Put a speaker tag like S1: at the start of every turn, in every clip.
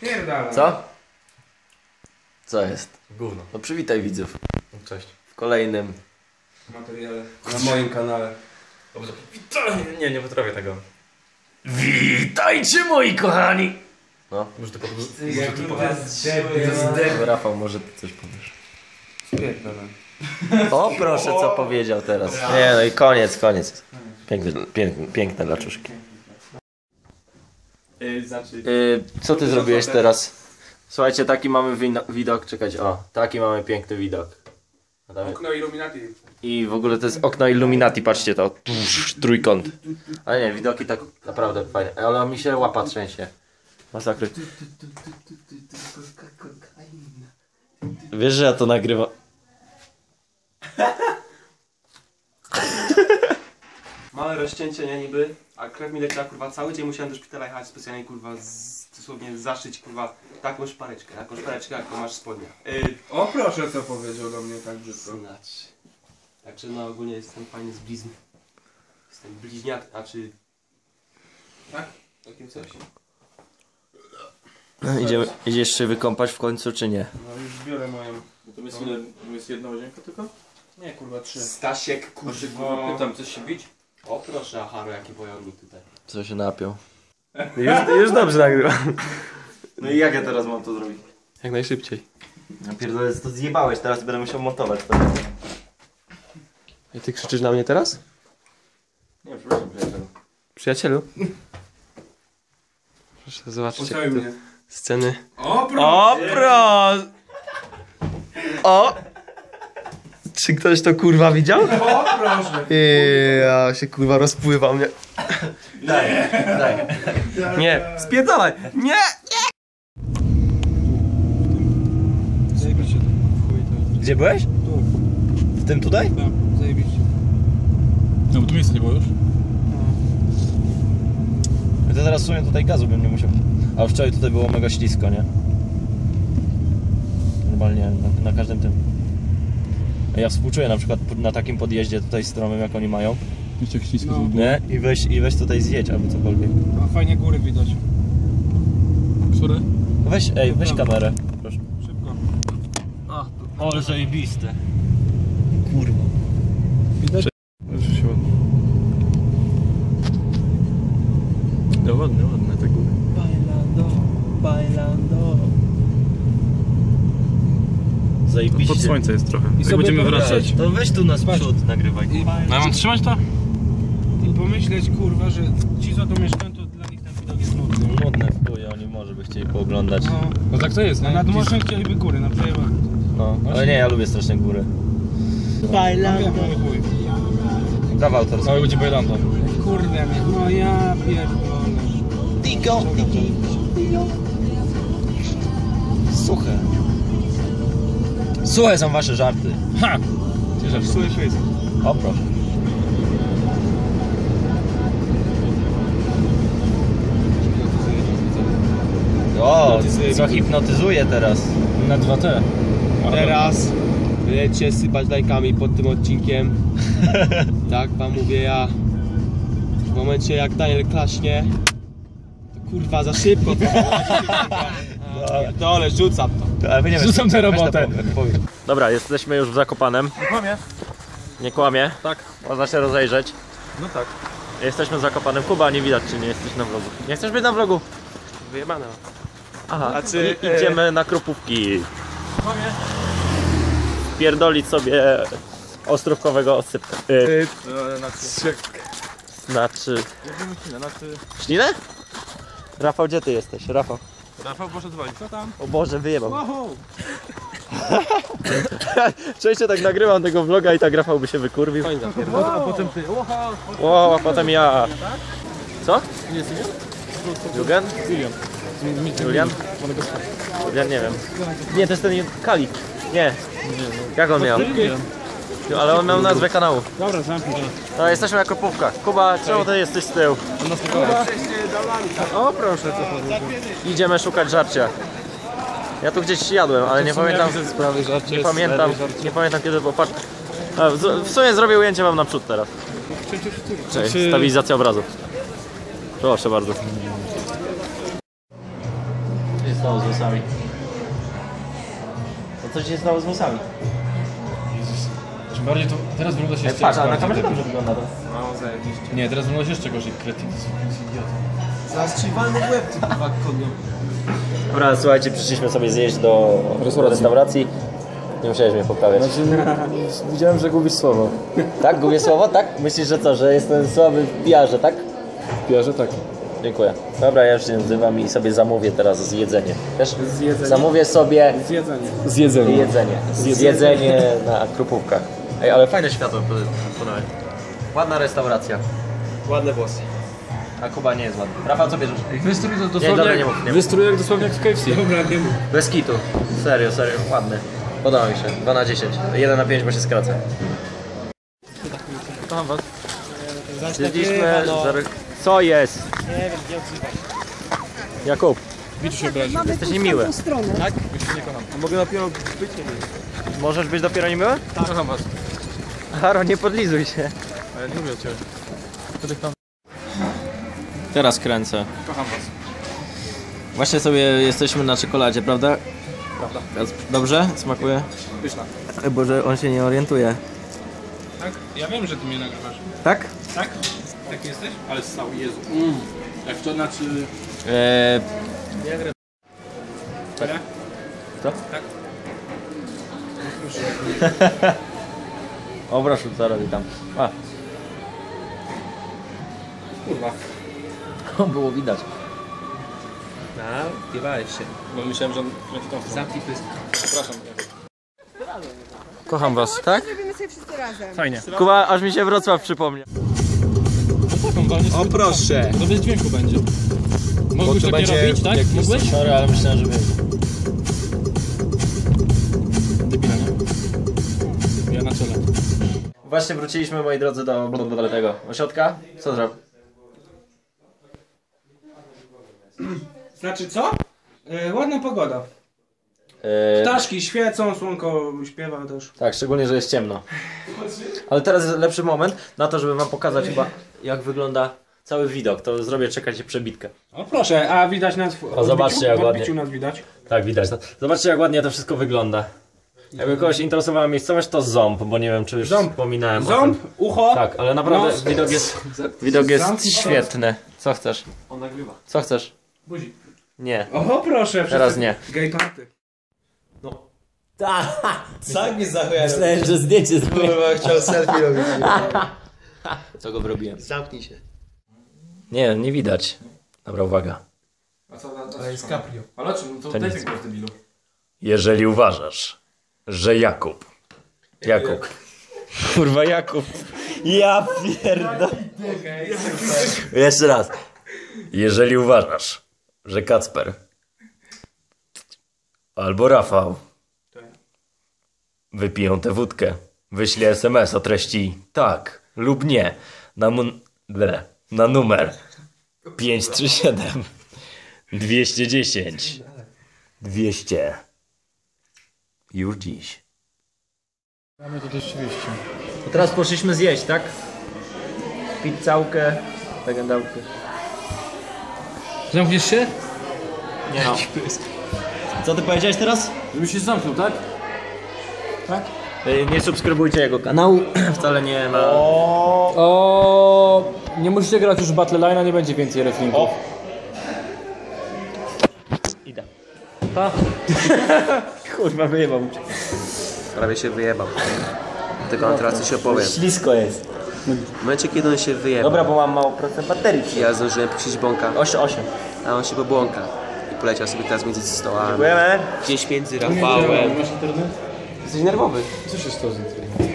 S1: Pierdala.
S2: Co? Co jest?
S3: Gówno.
S2: No przywitaj widzów
S3: Cześć.
S2: w kolejnym.
S1: Materiale na moim kanale.
S3: Dobrze. Witaj! Nie, nie potrafię tego.
S2: Witajcie moi kochani! No,
S3: Może tylko...
S1: Jak
S3: tylko
S1: to jest debil.
S2: Rafał, może ty coś powiesz.
S1: Pierdolę.
S2: O, proszę, co powiedział teraz. Nie, no i koniec, koniec. Piękne, piękne, piękne laczuszki.
S1: Yy, znaczy...
S2: Yy, co ty zrobiłeś teraz? Słuchajcie, taki mamy widok, czekajcie, o, taki mamy piękny widok.
S1: Okno Illuminati.
S2: I w ogóle to jest okno Illuminati, patrzcie to, trójkąt. Ale nie, widoki tak naprawdę fajne, ale mi się łapa trzęsie. Masakry. Wiesz, że ja to nagrywam.
S4: Małe rozcięcie, nie niby, a krew mi leciała kurwa cały dzień musiałem do szpitala jechać specjalnie kurwa z, dosłownie zaszyć kurwa taką szpareczkę, taką szpareczkę jaką masz w spodniach. Yy,
S1: O proszę co powiedział do mnie tak brzydko.
S4: znaczy. Także no ogólnie jestem fajny z blizn. Jestem bliźniak, znaczy
S1: Takim coś.
S2: No, idziemy, idziesz się wykąpać w końcu, czy nie?
S1: No już biorę moją.
S3: To jest ile? Jest jedna łazienka tylko?
S1: Nie kurwa trzy.
S4: Stasiek kurwa.
S1: Pytam coś się bić?
S4: O proszę, Haro, jaki wojownik tutaj.
S2: Co się napiął?
S4: Już, już dobrze nagrywam.
S2: No i jak ja teraz mam to zrobić?
S4: Jak najszybciej.
S2: No pierdolę, to zjebałeś, teraz będę musiał montować.
S4: I ty krzyczysz na mnie teraz?
S2: Nie, przepraszam, przyjacielu.
S4: Przyjacielu? Proszę zobaczyć
S1: Pocałuj mnie.
S4: sceny.
S1: O proszę!
S4: O proszę! O! Czy ktoś to kurwa widział?
S1: O proszę!
S4: Ja się kurwa rozpływam, nie?
S2: Daj, daj.
S4: Nie, spierdalaj! Nie!
S1: To.
S2: Gdzie byłeś?
S1: Tu.
S2: W tym tutaj?
S1: Tak, zajebiście.
S3: No bo tu miejsca nie było już.
S2: Ja to teraz w sumie tutaj gazu bym nie musiał. A wczoraj tutaj było mega ślisko, nie? Normalnie na, na każdym tym. A Ja współczuję na przykład na takim podjeździe tutaj stromym jak oni mają.
S3: Jeszcze jak ślisko
S1: No.
S2: Nie? I weź, i weź tutaj zjedź albo cokolwiek.
S1: A fajnie góry widać.
S3: Które?
S2: No Weź, ej, weź kamerę. Proszę.
S1: Szybko.
S2: O, ale zajebiste. Kurwa.
S1: Widać?
S3: Już się ładnie. No ładne, ładne te góry.
S4: Bailando, bailando.
S2: Zajebiście.
S3: Pod słońce jest trochę. Jak
S1: sobie
S3: będziemy wracać.
S2: To weź tu na przód nagrywaj.
S1: I,
S3: No ja mam trzymać to?
S1: I pomyśleć kurwa, że ci co tu mieszkają to dla nich ten widok jest nudny.
S2: Nudne w chuj, oni może by chcieli pooglądać.
S1: No,
S3: No tak to jest,
S1: a
S3: nie?
S1: nad morzem chcieliby góry, na przejebane.
S2: No, ale nie, ja lubię strasznie góry. Prawa autorskie.
S3: Cały będzie bailando.
S1: Kurde mnie, no ja pierdolę.
S2: Digo, Suche. Suche są wasze żarty.
S3: Ha! Cieszę się.
S1: Słyszysz?
S2: O proszę. O, co hipnotyzuje teraz.
S3: Na 2T.
S4: Teraz lecie sypać lajkami pod tym odcinkiem. tak wam mówię ja. W momencie jak Daniel klaśnie, to kurwa za szybko. Dole, rzucam to.
S2: Ale wy nie
S3: Rzucam tę robotę.
S2: Dobra, jesteśmy już w Zakopanem.
S3: Nie kłamie.
S2: Nie kłamie.
S3: Tak.
S2: Można się rozejrzeć.
S3: No tak.
S2: Jesteśmy w Zakopanem. Kuba, nie widać, czy nie jesteś na vlogu. Nie chcesz być na vlogu?
S4: Wyjebane.
S2: Aha,
S4: A czy,
S2: I, idziemy na Krupówki. Pierdolić sobie ostrówkowego osypka. Y,
S3: Znaczy...
S2: znaczy...
S3: Znaczy...
S2: Ślinę? Rafał, gdzie ty jesteś? Rafał.
S3: Rafał poszedł dzwonić. Co tam?
S2: O Boże, wyjebał.
S1: Wow.
S2: Częściej tak nagrywam tego vloga i tak Rafał by się wykurwił.
S3: A potem ty. Oha!
S2: Wow, a potem ja. Co?
S3: Jest imię?
S2: Jugen?
S3: William.
S2: Julian? Ja nie wiem. Nie, to jest ten Kalik. Nie. Jak on miał? Ale on miał nazwę kanału.
S1: Dobra, zamknij to.
S2: No, jesteśmy na Krupówkach. Kuba, czemu ty jesteś z tyłu?
S1: O proszę, co powiedział.
S2: Idziemy szukać żarcia. Ja tu gdzieś jadłem, ale nie pamiętam.
S3: Sprawy żarcie.
S2: Nie pamiętam, nie pamiętam kiedy było. Patrz. A, w- W sumie zrobię ujęcie mam naprzód teraz. Cześć, stabilizacja obrazu. Proszę bardzo. Jest to. stało z włosami? No co ci się stało z włosami?
S3: Czym bardziej to... Teraz wygląda się jeszcze
S2: patrz, a na
S3: bardziej
S2: kamerze
S3: debil.
S2: dobrze wygląda to.
S1: No, zajebiście.
S3: Nie, teraz wygląda się jeszcze gorzej, kretyn.
S4: Zaraz ci walny w łeb, ty kurwa.
S2: Dobra, słuchajcie, przyszliśmy sobie zjeść do restauracji. Nie musiałeś mnie poprawiać.
S3: Widziałem, że gubisz słowo.
S2: Tak? Gubię słowo? Tak? Myślisz, że co, że jestem słaby w pijarze, tak?
S3: Pijarze tak.
S2: Dziękuję. Dobra, ja już się nazywam i sobie zamówię teraz zjedzenie. Wiesz?
S1: Zjedzenie?
S2: Zamówię sobie
S1: Zjedzenie.
S3: Zjedzenie.
S2: jedzenie. Zjedzenie na krupówkach. Ej, ale fajne światło podałem. Ładna restauracja.
S4: Ładne włosy.
S2: A Kuba nie jest ładny. Rafał, co bierzesz?
S3: Wystrój to
S2: Nie,
S3: dosłownie...
S2: dobra,
S3: jak-
S2: nie mów, nie mów.
S3: Wystrój jak dosłownie jak w KFC.
S1: Dobra, nie mów.
S2: Bez kitu. Serio, serio, ładny. Podoba mi się. 2 na 10. 1 na 5, bo się skraca.
S3: Kocham was.
S2: Stwierdziliśmy, że... Co jest?
S1: Nie wiem, nie odzywaj.
S2: Jakub,
S3: Biczu się obraził.
S2: jesteś niemiły.
S3: Tak? Już się nie kocham.
S4: Mogę dopiero być nie
S2: Możesz być dopiero niemiły?
S3: Kocham was.
S2: Haro, nie podlizuj się.
S3: A ja nie lubię cię. Wtedy tam.
S2: Teraz kręcę.
S3: Kocham was.
S2: Właśnie sobie jesteśmy na czekoladzie, prawda?
S3: Prawda.
S2: Dobrze? Smakuje?
S3: Pyszna.
S2: Ej, Boże, on się nie orientuje.
S1: Tak? Ja wiem, że ty mnie nagrywasz.
S2: Tak?
S1: Tak? Tak jesteś?
S3: Ale stał, Jezu. Jak to znaczy...
S2: Eee,
S1: Tyle?
S2: Co?
S1: Tak.
S2: o proszę, co robi tam? A,
S1: Kurwa.
S2: Było widać.
S1: No, piewałeś się.
S3: Bo myślałem, że on kręci tą stronę.
S1: Zamknij pysk.
S3: Przepraszam. Kocham was.
S2: Tak?
S5: Robimy sobie wszyscy razem.
S3: Fajnie.
S2: Kuba, aż mi się Wrocław przypomniał.
S3: No
S4: O proszę.
S3: To bez dźwięku będzie.
S4: To
S3: tak nie
S4: będzie
S3: robić, tak? Mógłbyś?
S2: Sorry, ale myślałem, że wiem.
S3: Debila, nie? Ja na czele.
S2: Właśnie wróciliśmy, moi drodzy, do tego ośrodka. Co zrobił?
S1: Znaczy co? E, ładna pogoda.
S2: Eee,
S1: Ptaszki świecą, słonko śpiewa też.
S2: tak, szczególnie, że jest ciemno. Ale teraz jest lepszy moment na to, żeby wam pokazać chyba, jak wygląda cały widok. To zrobię, czekajcie, przebitkę.
S1: O proszę, a widać nas w
S2: O, zobaczcie, jak ładnie.
S1: nas widać.
S2: Tak, widać. No. Zobaczcie, jak ładnie to wszystko wygląda. Jakby kogoś interesowała miejscowość, to ząb, bo nie wiem, czy już
S1: Ząb.
S2: wspominałem o
S1: Ząb,
S2: tym.
S1: ucho.
S2: Tak, ale naprawdę
S1: nos.
S2: widok jest, widok jest świetny. Co chcesz?
S3: On nagrywa.
S2: Co chcesz?
S1: Buzi.
S2: Nie.
S1: O proszę,
S2: Teraz nie.
S1: Gay party.
S4: Tak mnie zachowają.
S2: Myślałem, że zdjęcie zrobię.
S4: Kurwa, chciał selfie robić.
S2: Co go robiłem?
S4: Zamknij się.
S2: Nie, nie widać. Dobra, uwaga.
S3: A co na...
S4: Ale jest Caprio.
S3: Ale czym? To
S2: To
S3: daj tego debilu.
S2: Jeżeli uważasz, że Jakub. Jakub. Kurwa, Jakub. Ja pierdolę. Jeszcze raz. Jeżeli uważasz, że Kacper albo Rafał wypiją tę wódkę, wyślij SMS o treści tak lub nie na, mun- ble, na numer 537 210 200 już dziś.
S3: Mamy to rzeczywiście.
S2: To teraz poszliśmy zjeść, tak? Pizzałkę, legendałkę.
S3: Zamkniesz się?
S2: Nie no. Co ty powiedziałeś teraz?
S3: Żeby się zamknął, tak?
S2: Y, Nie subskrybujcie jego kanału, wcale nie ma...
S3: O, nie musicie grać już w Battle Line'a, nie będzie więcej reflinków.
S2: Idę. Kurwa, wyjebał cię.
S4: Prawie się wyjebał. Tego on teraz coś opowiem.
S2: Ślisko jest.
S4: W momencie, kiedy on się wyjebał,
S2: Dobra, bo mam mało procent baterii.
S4: ja zdążyłem puścić bąka,
S2: 8, 8.
S4: a on się pobłąka. I poleciał sobie teraz między stołami.
S2: Dziękujemy.
S4: Gdzieś między Rafałem.
S3: Masz internet?
S4: Jesteś nerwowy.
S3: Co się stało z internetem?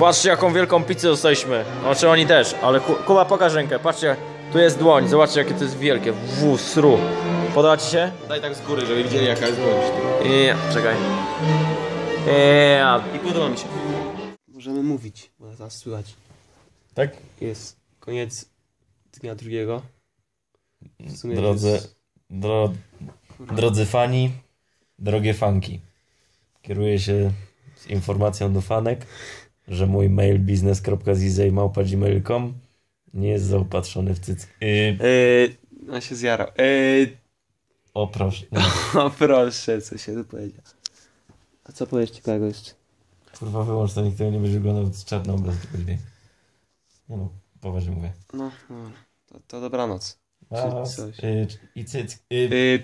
S2: Patrzcie jaką wielką pizzę dostaliśmy. Znaczy oni też, ale Ku- Kuba pokaż rękę. Patrzcie, tu jest dłoń. Zobaczcie jakie to jest wielkie. W, sru. Podoba ci się?
S4: Daj tak z góry, żeby widzieli jaka jest bądź.
S2: I... czekaj. I...
S4: I podoba mi się. Możemy mówić, bo nas słychać.
S2: Tak?
S4: Jest koniec dnia drugiego. W sumie
S2: Drodzy,
S4: jest-
S2: dro, drodzy fani, drogie fanki. Kieruję się z informacją do fanek, że mój mail biznes.zizej.gmail.com nie jest zaopatrzony w cycki. Yy,
S4: Yy, on się zjarał. Yy,
S2: o proszę. Nie,
S4: o proszę, co się tu powiedział. A co powiesz ciekawego jeszcze?
S2: kurwa wyłącz to, nikt tego nie będzie oglądał, jest czarny obraz dźwięk. Nie no, poważnie mówię.
S4: No, no to, to dobranoc.
S2: A,
S4: coś.
S2: yy, I cyck. Yy,
S4: Yy,